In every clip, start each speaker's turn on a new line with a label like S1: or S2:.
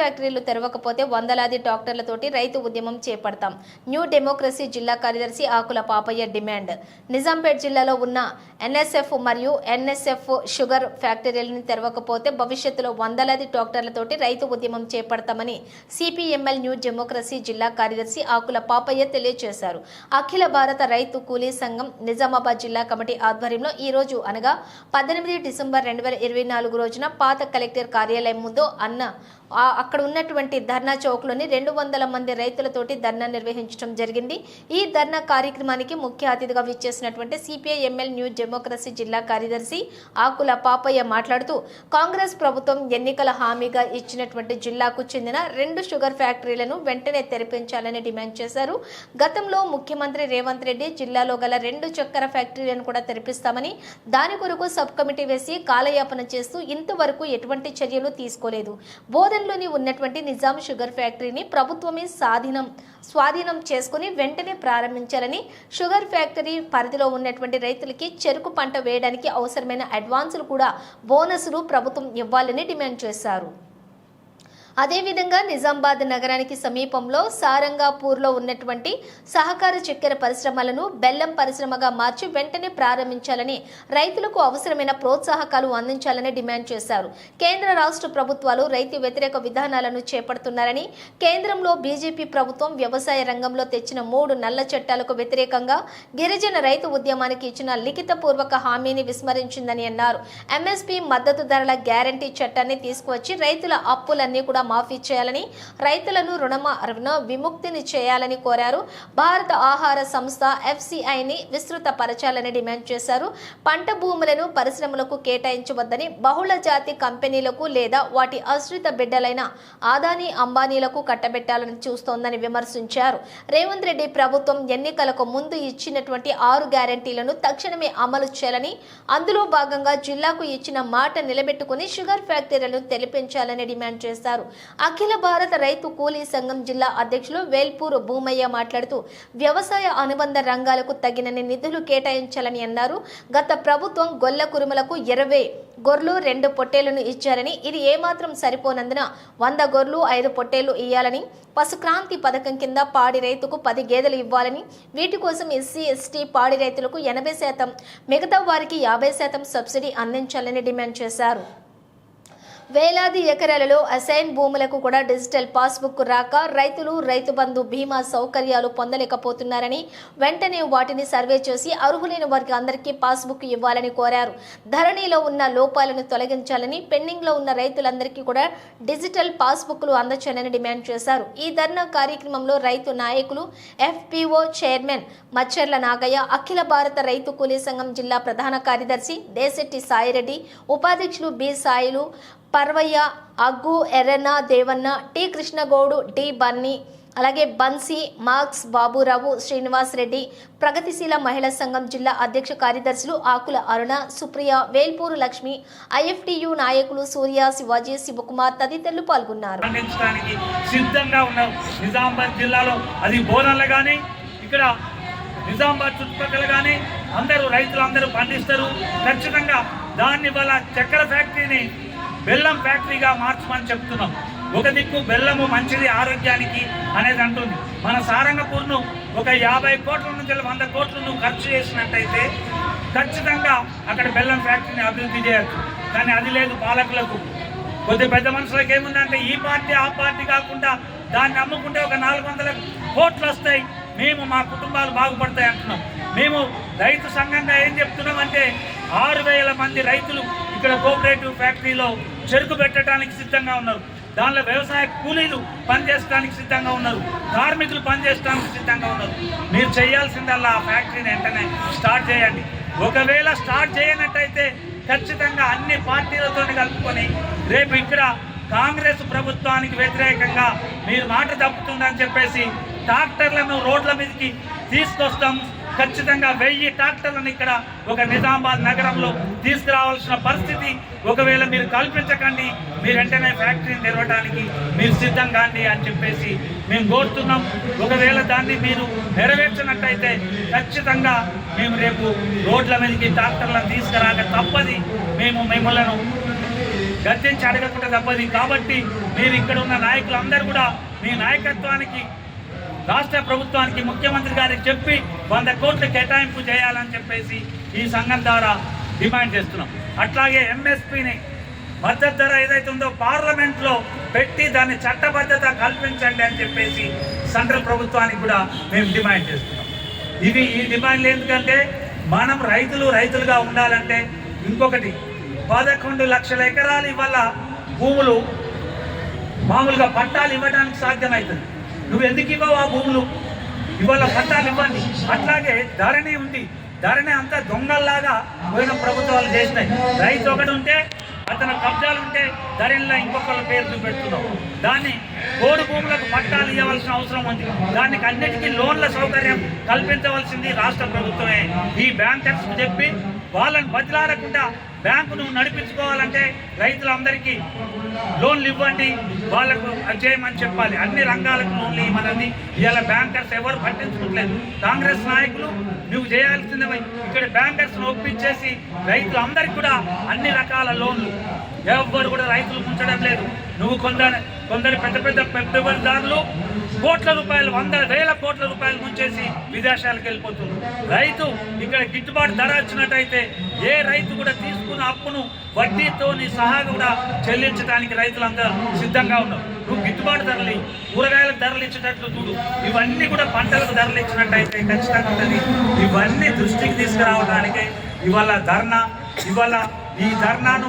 S1: ఫ్యాక్టరీలు తెరవకపోతే వందలాది డాక్టర్లతోటి రైతు ఉద్యమం చేపడతాం. న్యూ డెమోక్రసీ జిల్లా కార్యదర్శి ఆకుల పాపయ్య డిమాండ్. నిజాంపేట్ జిల్లాలో ఉన్న ఎన్ఎస్ఎఫ్ మరియు ఎన్ఎస్ఎఫ్ షుగర్ ఫ్యాక్టరీలను తెరవకపోతే భవిష్యత్తులో వందలాది డాక్టర్లతోటి రైతు ఉద్యమం చేపడతామని సిపిఎంఎల్ న్యూ డెమోక్రసీ జిల్లా కార్యదర్శి ఆకుల పాపయ్య తెలియజేశారు. అఖిల భారత రైతు కూలీ సంఘం నిజామాబాద్ జిల్లా కమిటీ ఆధ్వర్యంలో ఈ రోజు అనగా పద్దెనిమిది డిసెంబర్ రెండు వేల ఇరవై నాలుగు రోజున పాత కలెక్టర్ కార్యాలయం ముందు అన్న అక్కడ ఉన్నటువంటి ధర్నా చౌక్లోని రెండు వందల మంది రైతులతోటి ధర్నా నిర్వహించడం జరిగింది. ఈ ధర్నా కార్యక్రమానికి ముఖ్య అతిథిగా విచ్చేసినటువంటి సిపిఐ ఎంఎల్ న్యూ డెమోక్రసీ జిల్లా కార్యదర్శి ఆకుల పాపయ్య మాట్లాడుతూ కాంగ్రెస్ ప్రభుత్వం ఎన్నికల హామీగా ఇచ్చినటువంటి జిల్లాకు చెందిన రెండు షుగర్ ఫ్యాక్టరీలను వెంటనే తెరిపించాలని డిమాండ్ చేశారు. గతంలో ముఖ్యమంత్రి రేవంత్ రెడ్డి జిల్లాలో గల రెండు చక్కెర ఫ్యాక్టరీలను కూడా తెరిపిస్తామని దాని కొరకు సబ్ కమిటీ వేసి కాలయాపన చేస్తూ ఇంతవరకు ఎటువంటి చర్యలు తీసుకోలేదు. బోధనలోని ఉన్నటువంటి నిజాం షుగర్ ఫ్యాక్టరీని ప్రభుత్వమే సాధీనం స్వాధీనం చేసుకుని వెంటనే ప్రారంభించాలని షుగర్ ఫ్యాక్టరీ పరిధిలో ఉన్నటువంటి రైతులకి చెరుకు పంట వేయడానికి అవసరమైన అడ్వాన్సులు కూడా బోనసులు ప్రభుత్వం ఇవ్వాలని డిమాండ్ చేశారు. అదేవిధంగా నిజామాబాద్ నగరానికి సమీపంలో సారంగాపూర్లో ఉన్నటువంటి సహకార చక్కెర పరిశ్రమలను బెల్లం పరిశ్రమగా మార్చి వెంటనే ప్రారంభించాలని రైతులకు అవసరమైన ప్రోత్సాహకాలు అందించాలని డిమాండ్ చేశారు. కేంద్ర రాష్ట్ర ప్రభుత్వాలు రైతు వ్యతిరేక విధానాలను చేపడుతున్నారని కేంద్రంలో బీజేపీ ప్రభుత్వం వ్యవసాయ రంగంలో తెచ్చిన మూడు నల్ల చట్టాలకు వ్యతిరేకంగా గిరిజన రైతు ఉద్యమానికి ఇచ్చిన లిఖితపూర్వక హామీని విస్మరించిందని అన్నారు. ఎంఎస్పీ మద్దతు ధరల గ్యారంటీ చట్టాన్ని తీసుకువచ్చి రైతుల అప్పులన్నీ కూడా మాఫీ చేయాలని రైతులను రుణమా రుణ విముక్తిని చేయాలని కోరారు. భారత ఆహార సంస్థ ఎఫ్సిఐని విస్తృతపరచాలని డిమాండ్ చేశారు. పంట భూములను పరిశ్రమలకు కేటాయించవద్దని బహుళ జాతి కంపెనీలకు లేదా వాటి ఆశ్రిత బిడ్డలైన ఆదాని అంబానీలకు కట్టబెట్టాలని చూస్తోందని విమర్శించారు. రేవంత్ రెడ్డి ప్రభుత్వం ఎన్నికలకు ముందు ఇచ్చినటువంటి ఆరు గ్యారంటీలను తక్షణమే అమలు చేయాలని అందులో భాగంగా జిల్లాకు ఇచ్చిన మాట నిలబెట్టుకుని షుగర్ ఫ్యాక్టరీలను తెలిపించాలని డిమాండ్ చేశారు. అఖిల భారత రైతు కూలీ సంఘం జిల్లా అధ్యక్షులు వేల్పూర్ భూమయ్య మాట్లాడుతూ వ్యవసాయ అనుబంధ రంగాలకు తగినన్ని నిధులు కేటాయించాలని అన్నారు. గత ప్రభుత్వం గొల్ల కురుమలకు ఇరవై గొర్రెలు రెండు పొట్టేళ్ళను ఇచ్చారని ఇది ఏమాత్రం సరిపోనందున వంద గొర్రెలు ఐదు పొట్టేళ్ళు ఇవ్వాలని పశుక్రాంతి పథకం కింద పాడి రైతుకు పది గేదెలు ఇవ్వాలని వీటి కోసం ఎస్సీ ఎస్టీ పాడి రైతులకు ఎనభై శాతం మిగతా వారికి యాభై శాతం సబ్సిడీ అందించాలని డిమాండ్ చేశారు. వేలాది ఎకరాలలో అసైన్ భూములకు కూడా డిజిటల్ పాస్బుక్ రాక రైతులు రైతు బంధు బీమా సౌకర్యాలు పొందలేకపోతున్నారని వెంటనే వాటిని సర్వే చేసి అర్హులైన వారికి అందరికీ పాస్బుక్ ఇవ్వాలని కోరారు. ధరణిలో ఉన్న లోపాలను తొలగించాలని పెండింగ్లో ఉన్న రైతులందరికీ కూడా డిజిటల్ పాస్బుక్లు అందచేయాలని డిమాండ్ చేశారు. ఈ ధర్నా కార్యక్రమంలో రైతు నాయకులు ఎఫ్పిఓ చైర్మన్ మచ్చర్ల నాగయ్య అఖిల భారత రైతు కూలీ సంఘం జిల్లా ప్రధాన కార్యదర్శి దేశెట్టి సాయిరెడ్డి ఉపాధ్యక్షులు B Sailu Parvaiah Aggu Erranna Devanna T. Krishnagoud D Bunny అలాగే బన్సీ మార్క్స్ బాబురావు శ్రీనివాస్ రెడ్డి ప్రగతిశీల మహిళా సంఘం జిల్లా అధ్యక్ష కార్యదర్శులు ఆకుల అరుణ సుప్రియ వేల్పూరు లక్ష్మి ఐఎఫ్టియు నాయకులు సూర్య శివాజీ శివకుమార్ తదితరులు పాల్గొన్నారు.
S2: సిద్ధంగా ఉన్న నిజామాబాద్ జిల్లాలో అది బోనర్లు కానీ ఇక్కడ నిజామాబాద్ చుట్టుపక్కల కానీ అందరూ రైతులు అందరూ పండిస్తారు. ఖచ్చితంగా దాన్ని వల్ల చక్కెర ఫ్యాక్టరీని బెల్లం ఫ్యాక్టరీగా మార్చమని చెప్తున్నాం. ఒక దిక్కు బెల్లము మంచిది ఆరోగ్యానికి అనేది అంటుంది. మన సారంగపూర్ను ఒక యాభై కోట్ల నుంచి వంద కోట్లను ఖర్చు చేసినట్టయితే ఖచ్చితంగా అక్కడ బెల్లం ఫ్యాక్టరీని అభివృద్ధి చేయొచ్చు. కానీ అది లేదు పాలకులకు. కొద్ది పెద్ద మనుషులకు ఏముందంటే ఈ పార్టీ ఆ పార్టీ కాకుండా దాన్ని అమ్ముకుంటే ఒక నాలుగు వందల కోట్లు వస్తాయి. మేము మా కుటుంబాలు బాగుపడతాయి అంటున్నాం. మేము రైతు సంఘంగా ఏం చెప్తున్నాం అంటే ఆరు వేల మంది రైతులు ఇక్కడ కోఆపరేటివ్ ఫ్యాక్టరీలో చెరుకు పెట్టడానికి సిద్ధంగా ఉన్నారు. దానిలో వ్యవసాయ కూలీలు పనిచేయడానికి సిద్ధంగా ఉన్నారు. కార్మికులు పనిచేయడానికి సిద్ధంగా ఉన్నారు. మీరు చేయాల్సిందల్లా ఆ ఫ్యాక్టరీని వెంటనే స్టార్ట్ చేయండి. ఒకవేళ స్టార్ట్ చేయనట్టయితే ఖచ్చితంగా అన్ని పార్టీలతో కలుపుకొని రేపు ఇక్కడ కాంగ్రెస్ ప్రభుత్వానికి వ్యతిరేకంగా మీరు మాట తప్పుతుందని చెప్పేసి ట్రాక్టర్లను రోడ్ల మీదకి తీసుకొస్తాం ఖచ్చితంగా వెయ్యి ట్రాక్టర్లను ఇక్కడ ఒక నిజామాబాద్ నగరంలో తీసుకురావాల్సిన పరిస్థితి. ఒకవేళ మీరు కల్పించకండి మీరు వెంటనే ఫ్యాక్టరీని తెరవడానికి మీరు సిద్ధం కాండి అని చెప్పేసి మేము కోరుతున్నాం. ఒకవేళ దాన్ని మీరు నెరవేర్చినట్టయితే ఖచ్చితంగా మేము రేపు రోడ్ల మీదకి ట్రాక్టర్లను తీసుకురాక తప్పది. మేము మిమ్మల్ని గర్జించి అడగకుండా తప్పది. కాబట్టి మీరు ఇక్కడ ఉన్న నాయకులందరూ కూడా మీ నాయకత్వానికి రాష్ట్ర ప్రభుత్వానికి ముఖ్యమంత్రి గారికి చెప్పి వంద కోట్ల కేటాయింపు చేయాలని చెప్పేసి ఈ సంఘం ద్వారా డిమాండ్ చేస్తున్నాం. అట్లాగే ఎంఎస్పిని మద్దతు ధర ఏదైతే ఉందో పార్లమెంట్లో పెట్టి దాన్ని చట్టబద్ధత కల్పించండి అని చెప్పేసి సెంట్రల్ ప్రభుత్వానికి కూడా మేము డిమాండ్ చేస్తున్నాం. ఇవి ఈ డిమాండ్లు ఎందుకంటే మనం రైతులు రైతులుగా ఉండాలంటే ఇంకొకటి పదకొండు లక్షల ఎకరాలు వల్ల భూములు మామూలుగా పట్టాలు ఇవ్వడానికి సాధ్యమవుతుంది. నువ్వు ఎందుకు ఇవ్వవు ఆ భూములు? ఇవాళ పట్టాలు ఇవ్వండి. అట్లాగే ధరణి ఉంది. ధరణి అంతా దొంగల్లాగా పోయిన ప్రభుత్వాలు చేసినాయి. రైతు ఒకటి ఉంటే అతను కబ్జాలు ఉంటే ధరణిలో ఇంకొకళ్ళ పేరు పెడుతున్నావు దాన్ని కోడి భూములకు పట్టాలు ఇవ్వవలసిన అవసరం ఉంది. దానికి అన్నిటికీ లోన్ల సౌకర్యం కల్పించవలసింది రాష్ట్ర ప్రభుత్వమే. ఈ బ్యాంకర్స్ చెప్పి వాళ్ళని బదిలాడకుండా బ్యాంకు నువ్వు నడిపించుకోవాలంటే రైతులందరికీ లోన్లు ఇవ్వండి. వాళ్ళకు చేయమని చెప్పాలి. అన్ని రంగాలకు లోన్లు ఇవ్వమని ఇవాళ బ్యాంకర్స్ ఎవరు పట్టించుకోవట్లేదు కాంగ్రెస్ నాయకులు నువ్వు చేయాల్సిందే ఇక్కడ బ్యాంకర్స్ను ఒప్పించేసి రైతులందరికీ కూడా అన్ని రకాల లోన్లు. ఎవ్వరు కూడా రైతులు ఉంచడం లేదు. నువ్వు కొందరు కొందరు పెద్ద పెద్ద పెట్టుబడిదారులు కోట్ల రూపాయలు వందల వేల కోట్ల రూపాయలు ముంచేసి విదేశాలకు వెళ్ళిపోతుంది రైతు ఇక్కడ గిట్టుబాటు ధర వచ్చినట్టయితే ఏ రైతు కూడా తీసుకున్న అప్పును వడ్డీతోని సహా కూడా చెల్లించడానికి రైతులందరూ సిద్ధంగా ఉన్నారు. నువ్వు గిట్టుబాటు ధరలు కూరగాయలకు ధరలు ఇచ్చేటట్లు చూడు. ఇవన్నీ కూడా పంటలకు ధరలు ఇచ్చినట్టయితే ఖచ్చితంగా ఉంటుంది. ఇవన్నీ దృష్టికి తీసుకురావడానికి ఇవాళ ధర్నా. ఇవాళ ఈ ధర్నాను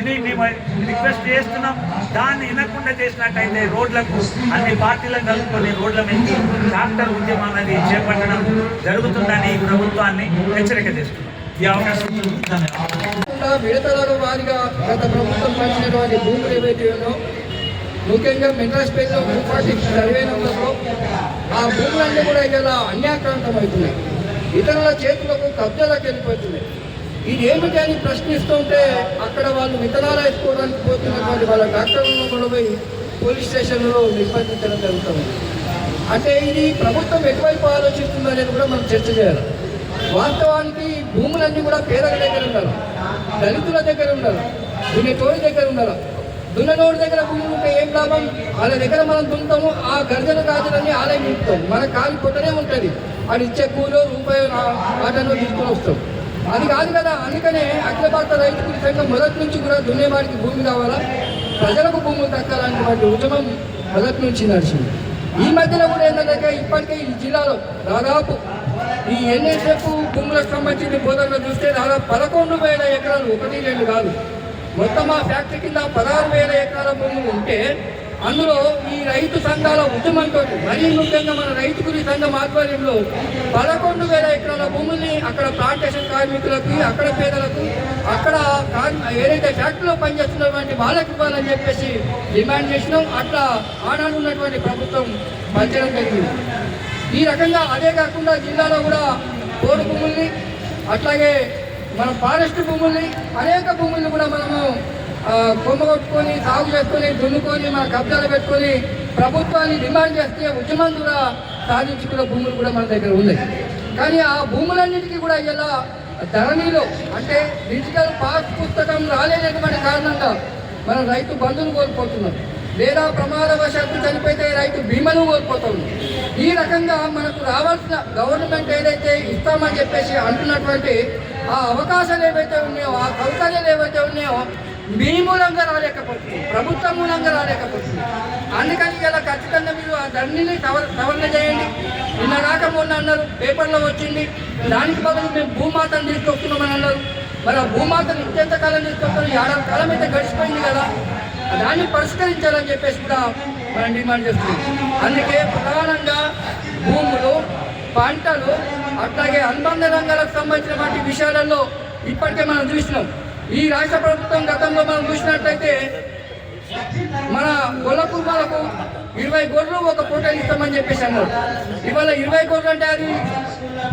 S2: ఇది మేము రిక్వెస్ట్ చేస్తున్నాం. దాన్ని వినకుండా చేసినట్టయితే రోడ్లకు అన్ని పార్టీలను కలుపుకొని రోడ్ల మీద ట్రాక్టర్ ఉద్యమం అనేది చేపట్టడం జరుగుతుందని ప్రభుత్వాన్ని హెచ్చరిక చేస్తున్నాం. ఈ అవకాశం
S3: విడతల వారిగా గత ప్రభుత్వం పంచినటువంటి భూములు ఏవైతే ముఖ్యంగా మెడ్రాస్ పేరులో మున్సిపాలిటీ సర్వే నెంబర్లో ఆ భూములన్నీ కూడా ఇలా అన్యాక్రాంతం అవుతున్నాయి. ఇతరుల చేతులకు కబ్జాలకు వెళ్ళిపోతున్నాయి ఇది ఏమిటి అని ప్రశ్నిస్తుంటే అక్కడ వాళ్ళు విత్తనాలు వేసుకోవడానికి పోతున్నటువంటి వాళ్ళ డాక్టర్లను కూడా పోయి పోలీస్ స్టేషన్లో నిర్బంధించడం జరుగుతుంది. అంటే ఇది ప్రభుత్వం ఎటువైపు ఆలోచిస్తుందనేది కూడా మనం చర్చ చేయాలి. వాస్తవానికి భూములన్నీ కూడా పేదల దగ్గర ఉండాలి. దళితుల దగ్గర ఉండాలి. దున్నేటోడి దగ్గర ఉండాలి. దున్ననోడి దగ్గర భూములు ఉంటే ఏం లాభం? వాళ్ళ దగ్గర మనం దున్నుతాము ఆ గర్జన గాజులన్నీ ఆలయం నింపుతాం. మన కాలు కొట్టనే ఉంటుంది. అది ఇచ్చే కూలో రూపాయలు ఆటలో తీసుకొని వస్తాం అది కాదు కదా అందుకనే అఖిల భారత రైతు సంఘం మొదటి నుంచి కూడా దున్నేవాడికి భూమి కావాలా? ప్రజలకు భూములు దక్కాలనేటువంటి ఉద్యమం మొదటి నుంచి నడిచింది. ఈ మధ్యలో కూడా ఏంటంటే ఇప్పటికే ఈ జిల్లాలో దాదాపు ఈ ఎన్ఎస్ఎఫ్ భూములకు సంబంధించిన బోధనలు చూస్తే దాదాపు పదకొండు వేల ఎకరాలు ఒకటి రెండు కాదు. మొత్తం ఆ ఫ్యాక్టరీ కింద పదహారు వేల ఎకరాల భూములు ఉంటే అందులో ఈ రైతు సంఘాల ఉద్యమంతో మరీ ముఖ్యంగా మన రైతు కూలీ సంఘం ఆధ్వర్యంలో పదకొండు వేల ఎకరాల భూముల్ని అక్కడ ప్లాంటేషన్ కార్మికులకి అక్కడ పేదలకు అక్కడ కార్- ఏదైతే ఫ్యాక్టరీలో పనిచేస్తున్నటువంటి వాళ్ళకి ఇవ్వాలని చెప్పేసి డిమాండ్ చేసినాం. అట్లా ఆనాడు ఉన్నటువంటి ప్రభుత్వం పంచడం జరిగింది ఈ రకంగా అదే కాకుండా జిల్లాలో కూడా పోడు భూముల్ని అట్లాగే మన ఫారెస్ట్ భూముల్ని అనేక భూముల్ని కూడా మనము కొమ్మగొట్టుకొని సాగు చేసుకొని దున్నుకొని మన కబ్జాలు పెట్టుకొని ప్రభుత్వాన్ని డిమాండ్ చేస్తే ఉద్యమం కూడా సాధించుకున్న భూములు కూడా మన దగ్గర ఉన్నాయి. కానీ ఆ భూములన్నిటికీ కూడా ఇలా ధరణిలో అంటే డిజిటల్ పాస్ పుస్తకం రాలేనటువంటి కారణంగా మన రైతు బంధువులు కోల్పోతున్నాం లేదా ప్రమాదవశాత్తు చనిపోతే రైతు బీమాను కోల్పోతుంది ఈ రకంగా మనకు రావాల్సిన గవర్నమెంట్ ఏదైతే ఇస్తామని చెప్పేసి అంటున్నటువంటి ఆ అవకాశాలు ఏవైతే ఉన్నాయో ఆ సౌకర్యాలు ఏవైతే ఉన్నాయో మీ మూలంగా రాలేకపోతుంది. ప్రభుత్వం మూలంగా రాలేకపోతుంది. అందుకని ఇలా ఖచ్చితంగా మీరు ఆ ధరణిని సవర సవరణ చేయండి. నిన్న రాక మొన్న అన్నారు పేపర్లో వచ్చింది. దానికి బదులు మేము భూమాతను తీసుకొస్తున్నామని అన్నారు. మరి ఆ భూమాతను ఇంకెంత కాలం తీసుకొస్తాం ఏడాది కాలం అయితే గడిచిపోయింది కదా. దాన్ని పరిష్కరించాలని చెప్పేసి కూడా మనం డిమాండ్ చేస్తున్నాం. అందుకే ప్రధానంగా భూములు పంటలు అట్లాగే అనుబంధ రంగాలకు సంబంధించినటువంటి విషయాలలో ఇప్పటికే మనం చూసినాం. ఈ రాష్ట్ర ప్రభుత్వం గతంలో మనం చూసినట్లయితే మన గొల్ల కుటుంబాలకు ఇరవై గొర్రెలు ఒక పూట ఇస్తామని చెప్పేసి అన్నారు. ఇవాళ ఇరవై గొర్రెలు అంటే అది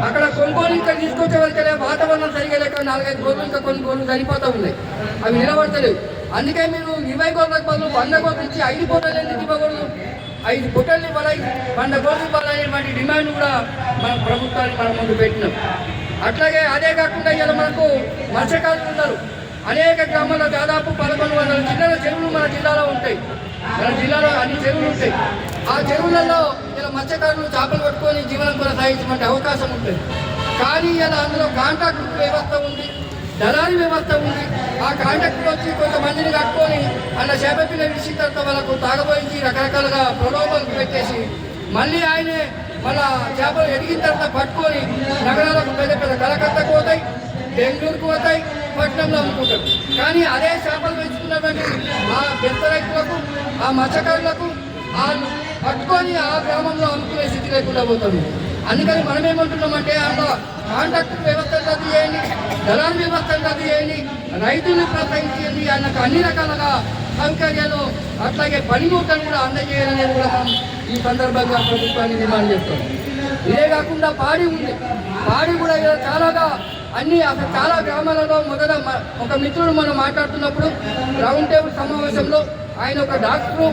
S3: అక్కడ కొనుగోలు ఇంకా తీసుకొచ్చే వాళ్ళకి వాతావరణం సరిగా లేక నాలుగైదు గొర్రెలు ఇంకా కొన్ని గొర్రెలు సరిపోతూ ఉన్నాయి. అవి నిలబడతలేవు. అందుకే మీరు ఇరవై గొర్రెలకు బదులు వంద గొర్రెలు ఇచ్చి ఐదు గొర్రెలు ఎందుకు ఇవ్వకూడదు? ఐదు పొట్టలు ఇవ్వాలి వంద గొర్రెలు ఇవ్వాలనేటువంటి డిమాండ్ కూడా మన ప్రభుత్వాన్ని మనం ముందు పెట్టినాం. అట్లాగే అదే కాకుండా ఇలా మనకు మత్స్యకారులు ఉన్నారు. అనేక గ్రామాల్లో దాదాపు పదకొండు వందల చిన్న చెరువులు మన జిల్లాలో ఉంటాయి. మన జిల్లాలో అన్ని చెరువులు ఉంటాయి. ఆ చెరువులలో ఇలా మత్స్యకారులు చేపలు పట్టుకొని జీవనం కొనసాగించే అవకాశం ఉంటుంది కానీ ఇలా అందులో కాంట్రాక్ట్ వ్యవస్థ ఉంది దళారి వ్యవస్థ ఉంది. ఆ కాంట్రాక్టర్ వచ్చి కొంతమందిని కట్టుకొని అలా చేప పిల్ల విడిచిన తర్వాత వాళ్ళకు తాగబోయించి రకరకాలుగా ప్రలోభాలు పెట్టేసి మళ్ళీ ఆయనే మళ్ళా చేపలు ఎదిగిన తర్వాత పట్టుకొని నగరాలకు పెద్ద పెద్ద కలకత్తాకు పోతాయి బెంగళూరుకు పోతాయి పట్టణంలో అమ్ముకుంటారు కానీ అదే చేపలు పెంచుకున్నటువంటి ఆ పెద్ద రైతులకు ఆ మత్స్యకారులకు ఆ పట్టుకొని ఆ గ్రామంలో అమ్ముకునే స్థితి లేకుండా పోతుంది. అందుకని మనం ఏమంటున్నామంటే అందులో కాంట్రాక్ట్ వ్యవస్థ రద్దు చేయండి దళాల వ్యవస్థ రద్దు చేయండి రైతుల్ని ప్రోత్సహించండి అన్నకు అన్ని రకాలుగా సౌకర్యాలు అట్లాగే పనిముట్లను కూడా అందజేయాలనేది కూడా మనం ఈ సందర్భంగా ప్రభుత్వాన్ని డిమాండ్ చేస్తాం. ఇదే కాకుండా పాడి ఉంది. పాడి కూడా చాలాగా అన్ని అసలు చాలా గ్రామాలలో మొదట ఒక మిత్రుడు మనం మాట్లాడుతున్నప్పుడు రౌండ్ టేబుల్ సమావేశంలో ఆయన ఒక డాక్టరు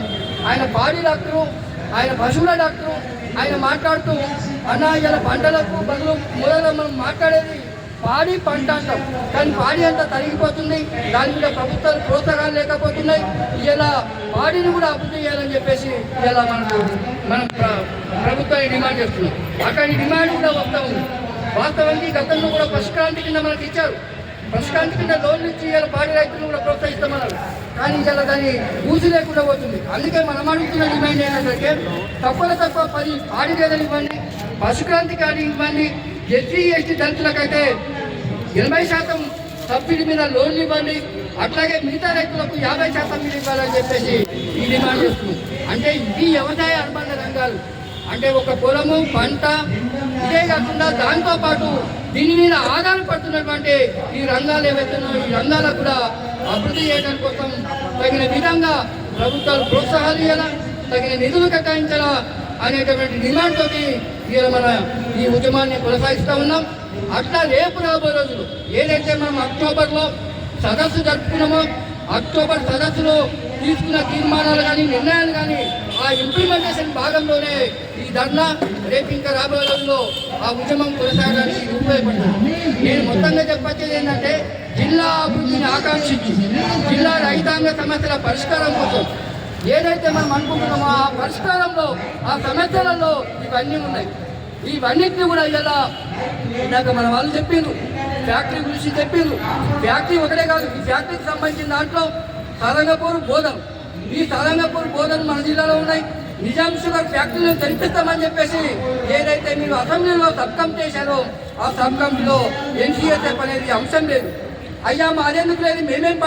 S3: ఆయన పాడి డాక్టరు ఆయన పశువుల డాక్టరు ఆయన మాట్లాడుతూ అన్న ఇలా పంటలకు బదులు మొదట మనం మాట్లాడేది పాడి పంట అంటాం. కానీ పాడి అంతా తరిగిపోతుంది. దాని మీద ప్రభుత్వాలు ప్రోత్సాహాలు లేకపోతున్నాయి. ఇలా పాడిని కూడా అభివృద్ధి చేయాలని చెప్పేసి ఇలా మనకు మనం ప్ర- ప్రభుత్వాన్ని డిమాండ్ చేస్తున్నాం. అక్కడ డిమాండ్ కూడా వస్తూ ఉంది. వాస్తవానికి గతంలో కూడా పశుక్రాంతి కింద మనకి ఇచ్చారు. పశుక్రాంతి కింద లోన్లు ఇచ్చి ఇలా పాడి రైతులను కూడా ప్రోత్సహిస్తామన్నారు కానీ ఇలా దాన్ని ఊసి లేకుండా పోతుంది. అందుకే మనం అడుగుతున్న డిమాండ్ ఏంటంటే తక్కువ తక్కువ పది పాడి గేదెలు ఇవ్వండి పశుక్రాంతి కార్డు ఇవ్వండి ఎస్సీ ఎస్టీ దళితులకైతే ఎనభై శాతం సబ్సిడీ మీద లోన్లు ఇవ్వండి అట్లాగే మిగతా రైతులకు యాభై శాతం మీద ఇవ్వాలని చెప్పేసి ఈ డిమాండ్ చేస్తుంది. అంటే ఇది వ్యవసాయ అనుబంధ రంగాలు. అంటే ఒక పొలము పంట ఇదే కాకుండా దాంతో పాటు దీని మీద ఆధారపడుతున్నటువంటి ఈ రంగాలు ఏవైతున్నాయో ఈ రంగాలకు కూడా అభివృద్ధి చేయడం కోసం తగిన విధంగా ప్రభుత్వాలు ప్రోత్సాహాలు ఇవ్వాలా తగిన నిధులు కేటాయించాలా అనేటటువంటి డిమాండ్ తోటి మన ఈ ఉద్యమాన్ని కొనసాగిస్తూ ఉన్నాం. అట్లా రేపు రాబోయే రోజులు ఏదైతే మనం అక్టోబర్లో సదస్సు జరుపుకున్నామో అక్టోబర్ సదస్సులో తీసుకున్న తీర్మానాలు కానీ నిర్ణయాలు కానీ ఆ ఇంప్లిమెంటేషన్ భాగంలోనే ఈ ధర్నా రేపు ఇంకా రాబోయే రోజుల్లో ఆ ఉద్యమం కొనసాగడానికి ఉపయోగపడుతుంది. నేను మొత్తంగా చెప్పొచ్చేది ఏంటంటే జిల్లా అభివృద్ధిని ఆకాంక్షించి. జిల్లా రైతాంగ సమస్యల పరిష్కారం కోసం ఏదైతే మనం అనుకుంటున్నామో ఆ పరిష్కారంలో ఆ సమస్యలలో ఇవన్నీ ఉన్నాయి. ఇవన్నింటినీ కూడా ఇలా ఇందాక మన వాళ్ళు చెప్పిండ్రు ఫ్యాక్టరీ గురించి చెప్పిండ్రు ఫ్యాక్టరీ ఒకటే కాదు ఈ ఫ్యాక్టరీకి సంబంధించిన దాంట్లో సరంగపూర్ బోధం. ఈ సరంగపూర్ బోధన మన జిల్లాలో ఉన్నాయి. నిజాం షుగర్ ఫ్యాక్టరీలను తెరిపిస్తామని చెప్పేసి ఏదైతే మీరు అసెంబ్లీలో సబ్కం చేశారో ఆ సబ్కంలో కమిటీలో ఎన్సీఎస్ఎఫ్ అనేది అంశం లేదు. అయ్యా మాదెందుకు లేదు? మేమేం